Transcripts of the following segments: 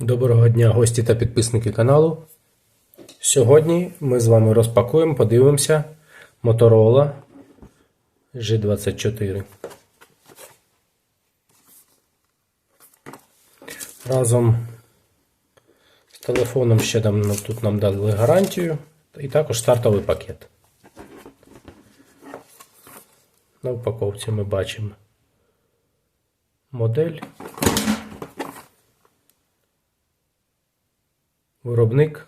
Доброго дня, гості та підписники каналу. Сьогодні ми з вами розпакуємо, подивимося Motorola G24. Разом з телефоном ще там, ну, тут нам дали гарантію і також стартовий пакет. На упаковці ми бачимо модель. Виробник.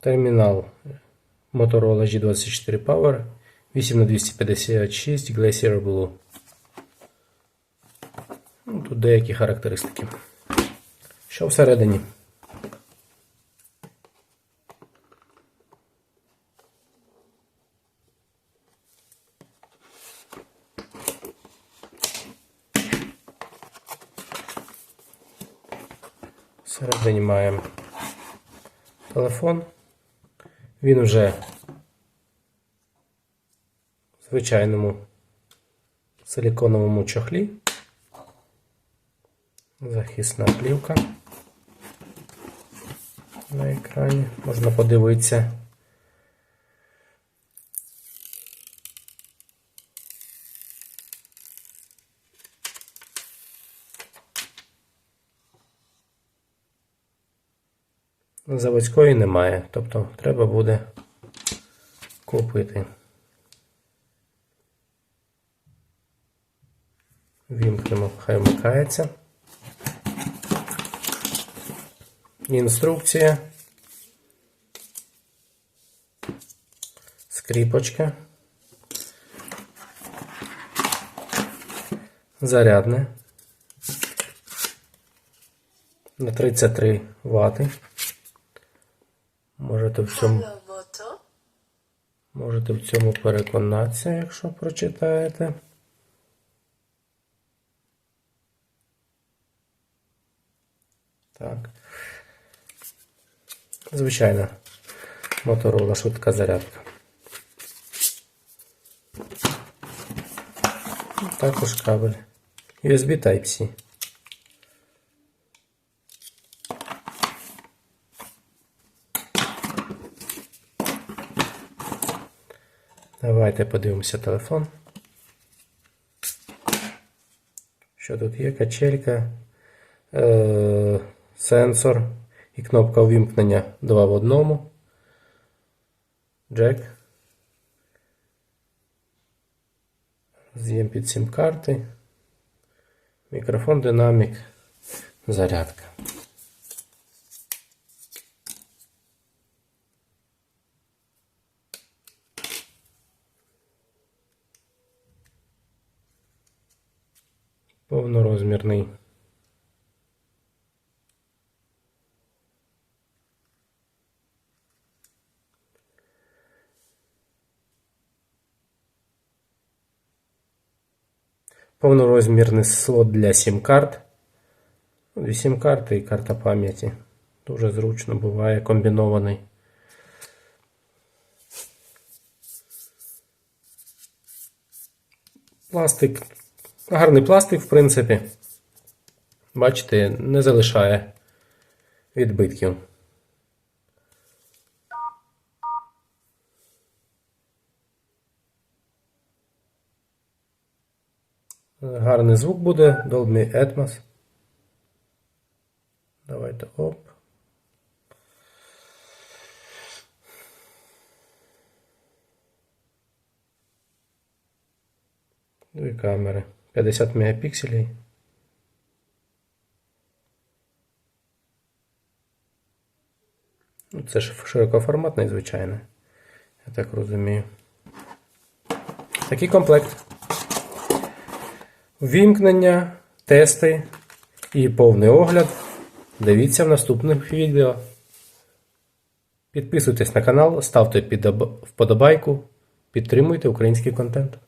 Термінал Motorola G24 Power 8х256 Glacier Blue. Ну, тут деякі характеристики. Що всередині? Всередині маємо телефон. Він вже в звичайному силіконовому чохлі. Захисна плівка на екрані. Можна подивитися. Заводської немає, тобто треба буде купити. Вімкнемо, хай вмикається. Інструкція. Скріпочка. Зарядне. На 33 вати. Можете в цьому, можете в цьому переконатися, якщо прочитаєте. Так. Звичайно, Motorola швидка зарядка. Також кабель. USB Type-C. Давайте подивимося телефон. Що тут є? Качелька, е- сенсор і кнопка увімкнення 2 в одному. Джек. З'єм під сім карти. Мікрофон, динамік, зарядка. Повнорозмірний. Повнорозмірний слот для сім-карт. Дві сім-карти і карта пам'яті. Дуже зручно буває комбінований. Пластик. Гарний пластик, в принципі. Бачите, не залишає відбитків. Гарний звук буде, Dolby Atmos. Давайте оп. Дві камери. 50 мегапікселів. Ну, Це ж широкоформатний, звичайно. Я так розумію. Такий комплект. Ввімкнення, тести і повний огляд. Дивіться в наступних відео. Підписуйтесь на канал, ставте вподобайку, підтримуйте український контент.